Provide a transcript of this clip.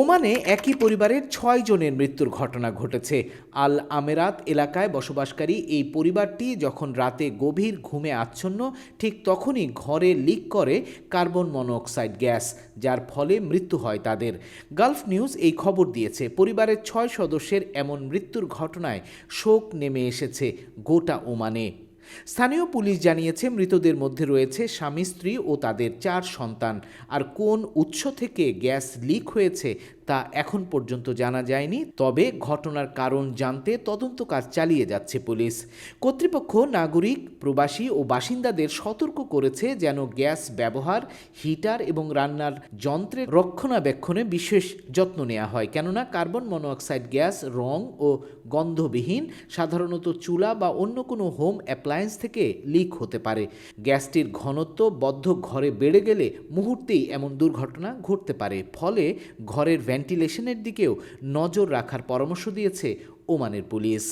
ওমানে একই পরিবারের ছয় জনের মৃত্যুর ঘটনা ঘটেছে। আল আমেরাত এলাকায় বসবাসকারী এই পরিবারটি যখন রাতে গভীর ঘুমে আচ্ছন্ন, ঠিক তখনই ঘরে লিক করে কার্বন মনোঅক্সাইড গ্যাস, যার ফলে মৃত্যু হয় তাদের। গালফ নিউজ এই খবর দিয়েছে। পরিবারের ছয় সদস্যের এমন মৃত্যুর ঘটনায় শোক নেমে এসেছে গোটা ওমানে। স্থানীয় পুলিশ জানিয়েছে, মৃতদের মধ্যে রয়েছে স্বামী, স্ত্রী ও তাদের চার সন্তান। আর কোন উৎস থেকে গ্যাস লিক হয়েছে তা এখন পর্যন্ত জানা যায়নি। তবে ঘটনার কারণ জানতে তদন্ত কাজ চালিয়ে যাচ্ছে পুলিশ। কর্তৃপক্ষ, নাগরিক, প্রবাসী ও বাসিন্দাদের সতর্ক করেছে যেন গ্যাস ব্যবহার, হিটার এবং রান্নার যন্ত্রের রক্ষণাবেক্ষণে বিশেষ যত্ন নেওয়া হয়। কেননা কার্বন মনোঅক্সাইড গ্যাস, রং ও গন্ধবিহীন, সাধারণত চুলা বা অন্য কোনো হোম অ্যাপ্লায়েন্স থেকে লিক হতে পারে। গ্যাসটির ঘনত্ব বদ্ধ ঘরে বেড়ে গেলে মুহূর্তেই এমন দুর্ঘটনা ঘটতে পারে। ফলে ঘরের ভেন্টিলেশনের দিকেও নজর রাখার পরামর্শ দিয়েছে ওমানের পুলিশ।